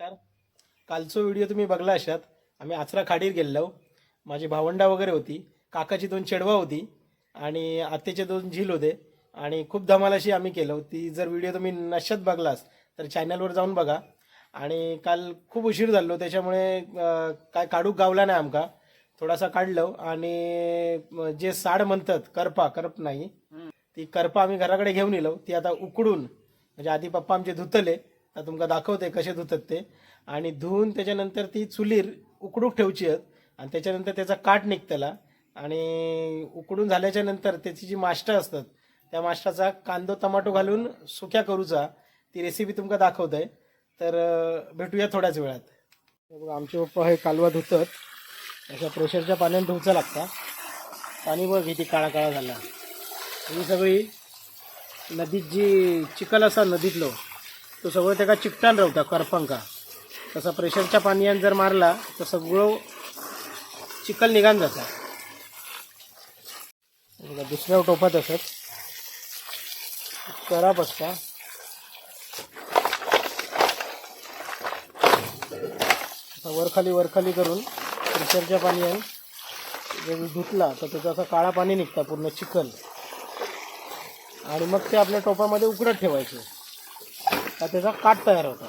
नमस्कार. कालचो व्हिडिओ तुम्ही बघला असात आम्ही आचरा खाडीर गेल्लो. माझी भावंडा वगैरे होती काकाची दोन चेडवा होती आणि आत्याचे दोन झील होते आणि खूप धमाल अशी आम्ही केलो. ती जर व्हिडिओ तुम्ही नश्यत बघलास तर चॅनलवर जाऊन बघा. आणि काल खूप उशीर झालो त्याच्यामुळे काय काढूक गावला नाही आमका. थोडासा काढलो आणि जे साड म्हणतात करपा करप नाही ती करपा आम्ही घराकडे घेऊन येलो. ती आता उकडून म्हणजे आधी पप्पा आमचे धुतले आता तुमका दाखवते कसे धुतात ते. आणि धुवून त्याच्यानंतर ती चुलीर उकडूक ठेवची आहेत. आणि त्याच्यानंतर त्याचा काठ निघतला. आणि उकडून झाल्याच्यानंतर त्याची जी माष्टा असतात त्या माष्टाचा कांदो टमाटो घालून सुक्या करूचा. ती रेसिपी तुमका दाखवत आहे तर भेटूया थोड्याच वेळात. बघा आमचे पप्पा हे कालवा धुतात. अशा प्रेशरच्या पाण्यात धुवचं लागता. पाणी बघ किती काळा काळा झाला. ही सगळी नदीत जी चिखल असा नदीतलो तो सगळं त्याका चिकटान रावता करपंका. तसा प्रेशरच्या पाण्यात जर मारला तर सगळं चिखल निघान जाता. दुसऱ्या टोपात असत. कराप असता वरखाली वरखाली करून प्रेशरच्या पाण्यात जर धुतला तर त्याचा असा काळा पाणी निघता पूर्ण चिखल. आणि मग ते आपल्या टोपामध्ये उकडत ठेवायचे. का त्याचा काठ तयार होता.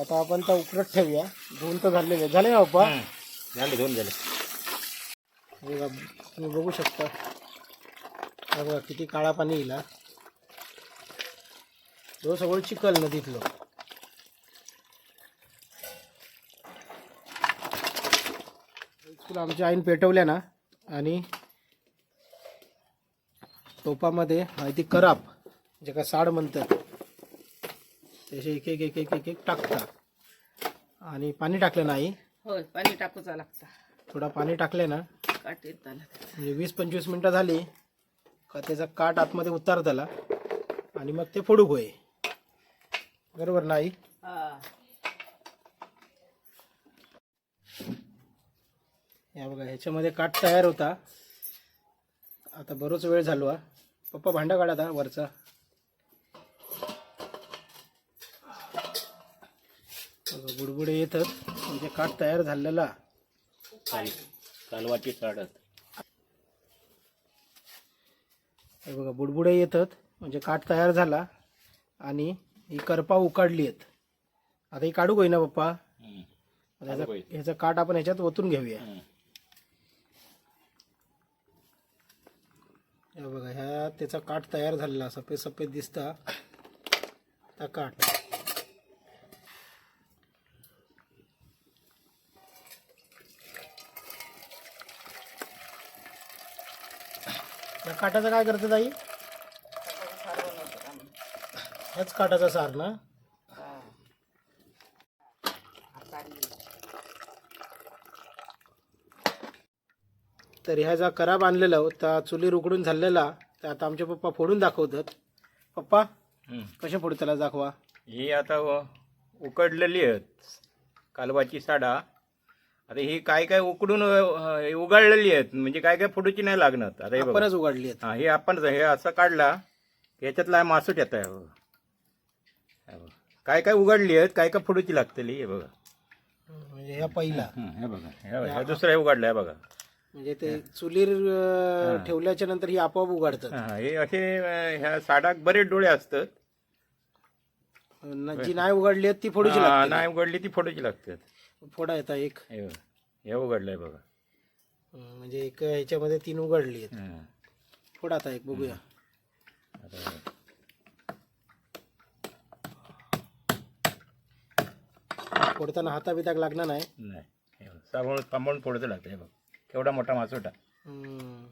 आता आपण त्या उकडत ठेवूया. धुवून तर झालेले. झाले ना बाप्पा झाले दोन झाले. तुम्ही बघू शकता. बघा किती काळा पाणी येईल. तो सगळं चिखल नदीतलं. तुला आमच्या आईन पेटवल्या ना आणि टोपामध्ये आहे ती कराप जे का साड म्हणतात. त्याचे एक एक एक एक एक एक टाकता. आणि पाणी टाकलं नाही. होय पाणी टाकूचा लागता. थोडा पाणी टाकले ना. काट येताना. म्हणजे वीस पंचवीस मिनटं झाली. का त्याचा काट आतमध्ये उतारताला आणि मग ते फोडूक होय. बरोबर नाही? हा. या बघा ह्याच्यामध्ये काट तयार होता. आता बरोच वेळ झालो हा. पप्पा भांडा काढा वरचा. बुडबुडे येतात. म्हणजे काट तयार झालेला. काल कालवाची साडत हे बघा बुडबुडे येतात. म्हणजे काठ तयार झाला आणि ही करपा उकाडली आहेत आता ही काढू ना पप्पा? ह्याचा ह्याचा काठ आपण ह्याच्यात ओतून घेऊया. हे बघा ह्या त्याचा काठ तयार झालेला सफेद सफेद दिसता. त्या काठ या काठाचं काय करतात आई ह्याच काठाचा सार ना? तर ह्या जा खराब आणलेला त्या चुलीर उकडून झालेला तर आता आमचे पप्पा फोडून दाखवतात. पप्पा कसे फोडताला दाखवा. ही आता उकडलेली आहेत. कालवाची साडा. आता ही काय काय उकडून अ, उगाळलेली आहेत. म्हणजे काय काय फोडूची नाही लागणार. आता हे बघा. आपणच उघडली आहेत. हा हे आपण हे असं काढला याच्यातला मासूट येत आहे बघा. हे बघा. काय काय उघडली आहेत काय काय फोडूची लागतली हे बघा. म्हणजे ह्या पहिला. हं, हे बघा. हे बघा. हे दुसरं हे उघडलं आहे बघा. म्हणजे ते चुलीर अं, ठेवल्याच्या नंतर ही आपोआप उघडतात. हा, हे असे अ, ह्या साडाक बरेच डोळे असतात. न- जी नाही उघडली आहेत ती फोडूची हा, लागते नाही उघडली ती फोडूची लागतात. फोडा येतात एक. हे बघा. हे उघडलंय बघा. म्हणजे एक ह्याच्यामध्ये तीन उघडली आहेत. हं. फोडा आता एक बघूया. आता फोडताना हाता बिताक लागणार नाही. नाही हे बघ. सांभाळून लागतं हे बघ. केवढा मोठा मासोटा हम्म.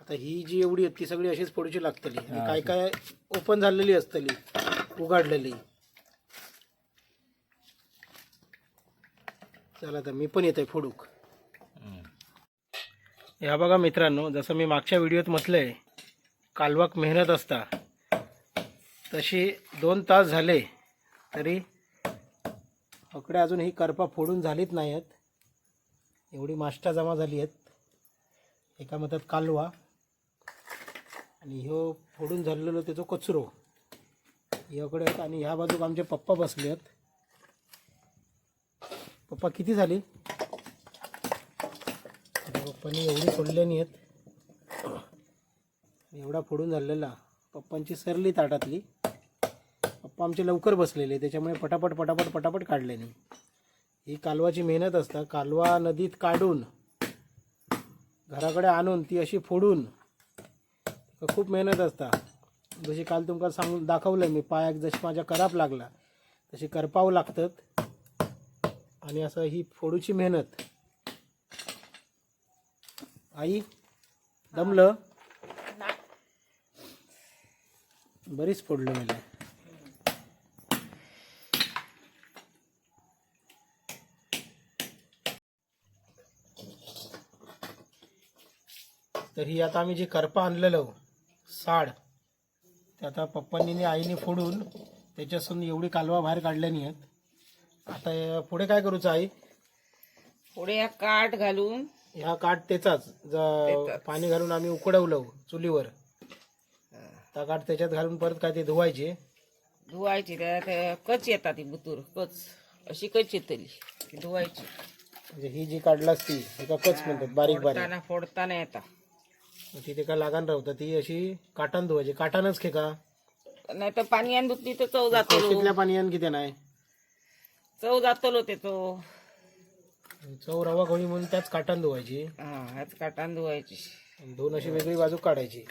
आता ही जी एवढी आहेत ती सगळी अशीच फोडूची लागतली. आणि काय काय ओपन झालेली असतली उघडलेली. चला तर मी पण येतोय फोडूक. ह्या या बघा मित्रांनो जसं मी मागच्या व्हिडिओत म्हटलंय कालवाक मेहनत असता. तशी दोन तास झाले तरी अकडे अजून ही करपा फोडून झालीच नाही आहेत एवढी माष्टा जमा झाली आहेत. एका मतात कालवा आणि ह्यो फोडून झालेलो त्याचो कचरो. ह्याकडे आहेत आणि ह्या बाजूक आमचे पप्पा बसले आहेत पप्पा किती झाली? पप्पांनी एवढी सोडली नाही आहेत एवढा फोडून झालेला. पप्पांची सरली ताटातली. पप्पा आमचे लवकर बसलेले त्याच्यामुळे पटापट पटापट पटापट काढले नाही. ही कालवाची मेहनत असता कालवा नदीत काढून घराकडे आणून ती अशी फोडून खूप मेहनत असता. जशी काल तुमका सांगून दाखवलं मी पायाक जशी माझ्या कराप लागला तशी करपावं लागतात. आणि असं ही फोडूची मेहनत. आई दमलं? बरीच फोडलं मला. तर ही आता आम्ही जी करपा आणलेलो साड ते आता पप्पांनी आईने फोडून त्याच्यासून एवढी कालवा बाहेर काढल्यानी आहेत आता पुढे काय करूचं आई? पुढे या काठ घालून ह्या काठ त्याचाच ज- त्याचाच. पाणी घालून आम्ही उकडवलं चुलीवर. त्या काठ त्याच्यात घालून परत काय ते धुवायचे. धुवायची त्यात कच येतात ती बुतूर कच. अशी कच येतली ती धुवायची. म्हणजे ही जी काढलास ती एका कच म्हणतात बारीक बारीक. फोडताना फोडताना येतात मग ती का लागान राहतं ती अशी काटान धुवायची. काटानच खे का नाही तर पाणी आणि धुतली तर चव कौशिकल्या पाणी आण किती नाही. चव जातलो त्याचो चव रवा कोणी म्हणून त्याच काटान धुवायची. हा ह्याच काठान धुवायची. दोन अशी वेगळी बाजू काढायची.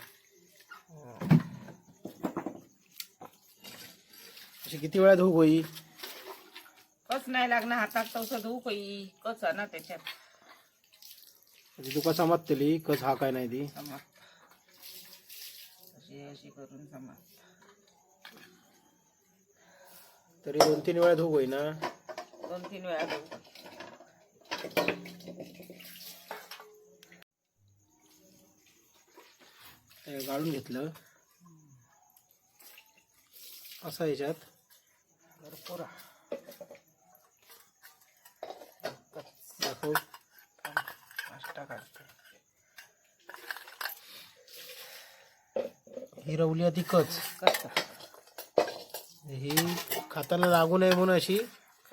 अशी किती वेळा धुवू होई कच नाही लागणार हातात तसं धुवू काही कच आहे ना त्याच्यात? म्हणजे तुका समजतली कस हा काय नाही ती. समज अशी अशी करून समज तरी दोन तीन वेळा धुवू होई ना. दोन तीन वेळा धुवू हे गाळून घेतलं. असं याच्यात. भरपूर दाखव. ही रवली ती कच कच ही खाताना लागू नये म्हणून अशी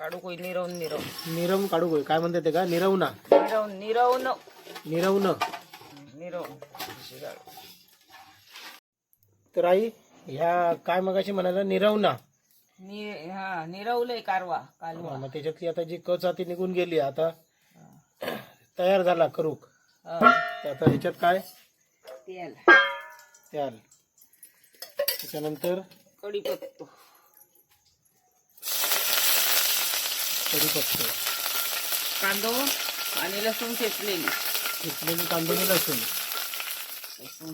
काढू कोई निरवून निरवून. निरम काढू होय काय म्हणते ते का? निरवना निरवून निरवून. निरवण निरवून. काढू. तर आई ह्या काय मगाशी म्हणाला? निरवना नि. हा निरवलंय कारवा कालवा. मग त्याच्यातली आता जी कच आहे ती निघून गेली आता तयार झाला करूक. हा, तर आता ह्याच्यात काय? तेल. त्याल त्याच्यानंतर कढीपत्तो. कढीपत्ता कांदो आणि लसूण ठेचलेली. घेतलेली कांदोनी लसूण. लसूण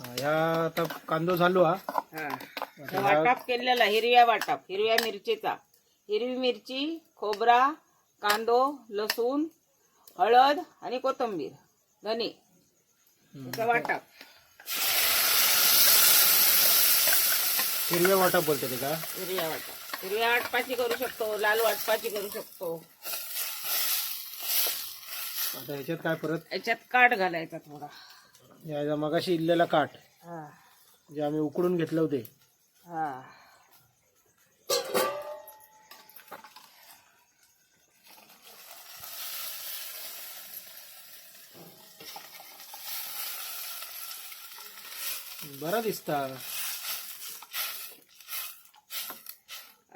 हा, ह्या आता कांदो झालो हा. हा. वाटाप केलेला हिरव्या वाटाप हिरव्या मिरचीचा. हिरवी मिरची खोबरा कांदो लसूण हळद आणि कोथिंबीर धने. त्याचा वाटाप. हिरव्या वाटा बोलते ते का? हिरव्या वाटाप हिरव्या वाटपाची करू शकतो लाल वाटपाची करू शकतो. आता ह्याच्यात काय परत? याच्यात काठ घालायचा थोडा. या मगाशी इल्लेला काठ हा. जे आम्ही उकडून घेतलं होते. हा. बरा दिसता.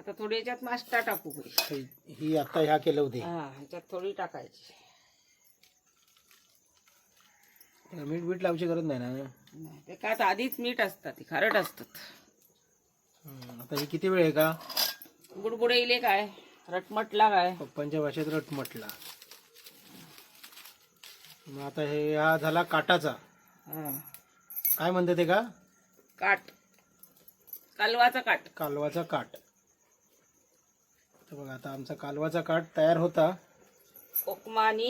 आता थोडी याच्यात नाश्ता टाकू ही- आता ह्या केलं होते हा ह्याच्यात थोडी टाकायची. मीठ बीठ लावची गरज नाही ना नाही, ते का आता आधीच मीठ असतात ती खारट असतात. हम्म, आता ही किती वेळ आहे का? बुडबुडे इले काय? रटमटला काय? पप्पांच्या भाषेत रट म्हटला मग आता हे हा झाला काटाचा. हा. काय म्हणते ते का? काट. कालवाचा काट. कालवाचा काट. तर बघा आता आमचा कालवाचा काट तयार होता. कोकमा आणि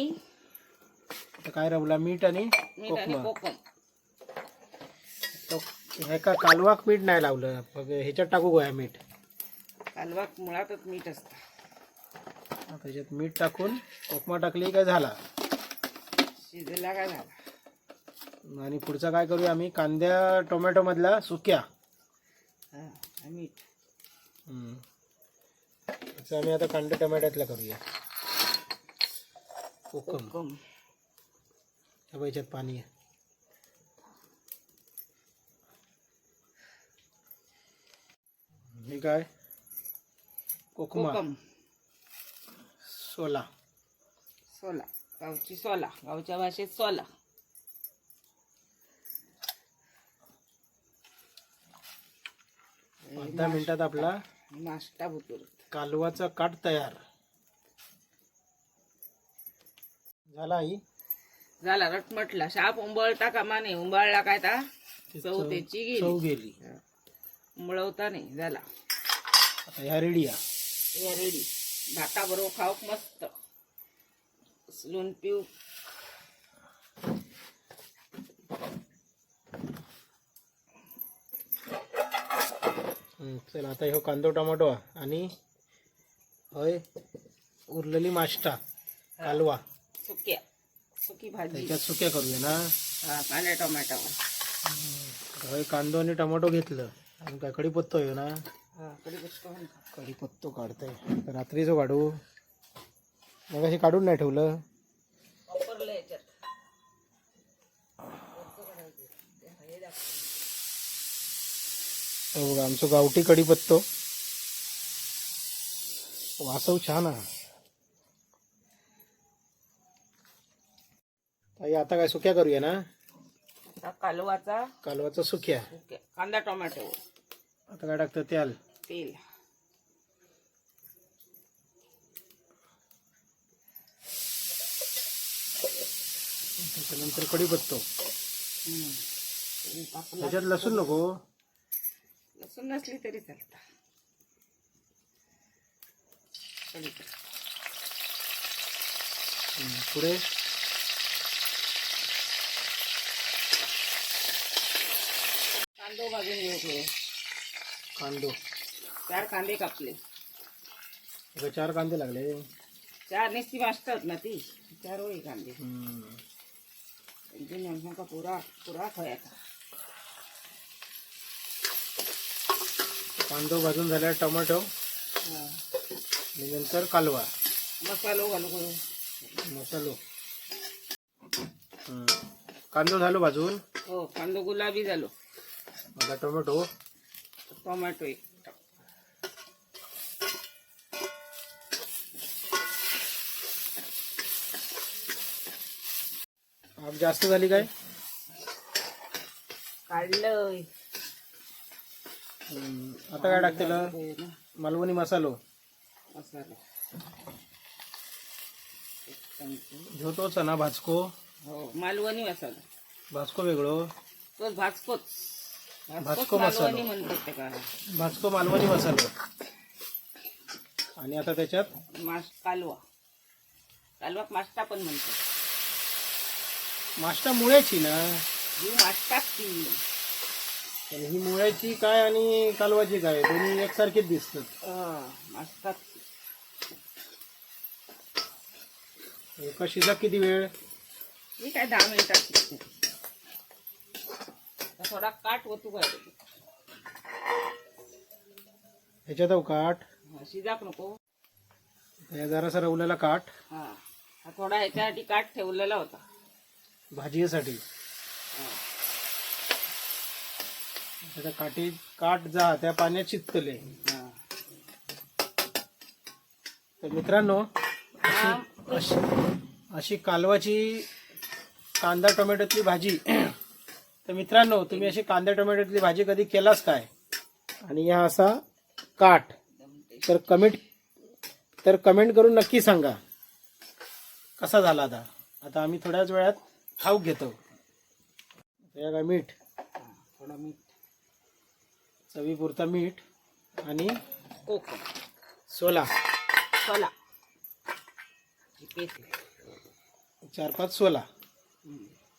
आता काय रवला मीठ आणि मीठ आणि कोकमा. कोकम. तो हे का कालवाक मीठ नाही लावलं? मग ह्याच्यात टाकू गोया मीठ. कालवा मुळातच मीठ असतं. आता ह्याच्यात मीठ टाकून कोकमा टाकली काय झाला? शिजला काय झाला? आणि पुढचा काय करूया आम्ही? कांद्या टोमॅटो मधला सुक्या. हा आणि मीठ. हम्म. आम्ही आता कांदा टोमॅटोतला करूया. कोकम. याच्यात पाणी आहे. हे काय? कोकमा. कोकम. सोला. सोला. गावची सोला. गावच्या भाषेत सोला. पाच दहा मिनिटात आपला नाश्ता बुतूर कालवाचा काठ तयार. झाला आई? झाला रटमटला. शाप उंबळता कामा नाही उंबळला काय ता? चव त्याची चव गेली. गेली उंबळवता नाही. झाला. आता ह्या रेडी आहे हे रेडी. भाता बरोबर खाऊक मस्त. उचलून पिऊ चल आता ह्यो कांदो टोमॅटो आणि हय. उरलेली माष्टा कालवा. सुक्या सुकी भाजी. त्याच्यात सुक्या करूया ना. हा कांदा टोमॅटो. हय कांदो आणि टोमॅटो घेतलं. आणि काय कढीपत्तो आहे ना? हा कढीपत्ता. कढीपत्तो काढतोय. रात्रीचं काढू. मग अशी काढून नाही ठेवलं. वापरलं याच्यात हे बघा आमचं गावठी कढीपत्तो. वासव छान आहे. ताई आता काय सुक्या करूया ना? आता कालवाचा कालवाचं सुक्या. कांदा टोमॅटो. आता काय टाकतं? त्याल तेल. त्याच्यानंतर. तेल तापलं. त्याच्यात लसूण नको. लसूण नसली तरी चालतं. पुढे. कांदो भाजून घेऊ थोडे कांदो. चार कांदे कापले. चार कांदे लागले. चार नेसती वाजतात ना ती. चार होई कांदे. हम्म. त्यांचे नेमका का पुरा पुरा खायचा कांदो भाजून झाल्यावर टोमॅटो. हा. नंतर कालवा. मसालो घालू करू. मसालो. कांदो झालो भाजून? हो कांदो गुलाबी झालो. आता टोमॅटो. टोमॅटो एक. आग जास्त झाली काय? काढलं. आता काय टाकतेलं? मालवणी मसालो. मसाला. ह्यो तोच आहे ना भाजको. हो मालवणी मसाला. भाजको वेगळो. तोच भाजकोच. भाजको. मालवणी म्हणतात ते का? भाजको मालवणी मसालो. आणि आता त्याच्यात? मास कालवा. कालवाक मास्टा पण म्हणतात. माष्टा मुळ्याची ना? ही मास्टात ती. ही मुळ्याची काय आणि कालवाची काय? दोन्ही एकसारखीच दिसतात. हा, मास्टात एका शिजाक किती वेळ? ही काय दहा मिनिटात थोडा काट होतो काय ह्याच्यात हो काठ हा, शिजाक नको. या जरासा रवलेला काठ हा हा थोडा ह्याच्यासाठी काट ठेवलेला होता. भाजीसाठी. काठी काठ जा त्या पाण्यात शिजतले. हा. तर मित्रांनो हा, अशी अशी कालवाची कांदा टोमॅटोतली भाजी. तर मित्रांनो तुम्ही अशी कांदा टोमॅटोतली भाजी कधी केलाच काय? आणि हा असा काठ तर कमेंट तर कमेंट करून नक्की सांगा. कसा झाला आता? आता आम्ही थोड्याच वेळात खाऊक घेतो. हे काय मीठ. थोडा मीठ. चवीपुरता मीठ आणि कोकम. सोला. पेस्ट. चार पाच सोला.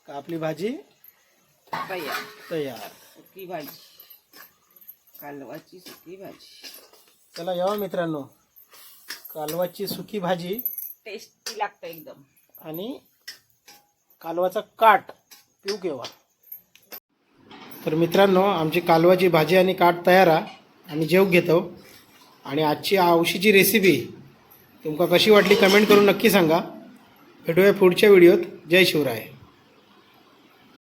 का आपली भाजी? तयार. तयार. सुकी भाजी. कालवाची सुकी भाजी. चला यावा मित्रांनो. कालवाची सुकी भाजी टेस्टी लागतं एकदम. आणि कालवाचा काट. पिऊ केव्हा? तर मित्रांनो आमची कालवाची भाजी आणि काट तयार हा आम्ही जेव घेतो. आणि आजची आवशीची रेसिपी तुमका कशी वाटली कमेंट करून नक्की सांगा. भेटूया पुढच्या व्हिडिओत. जय शिवराय.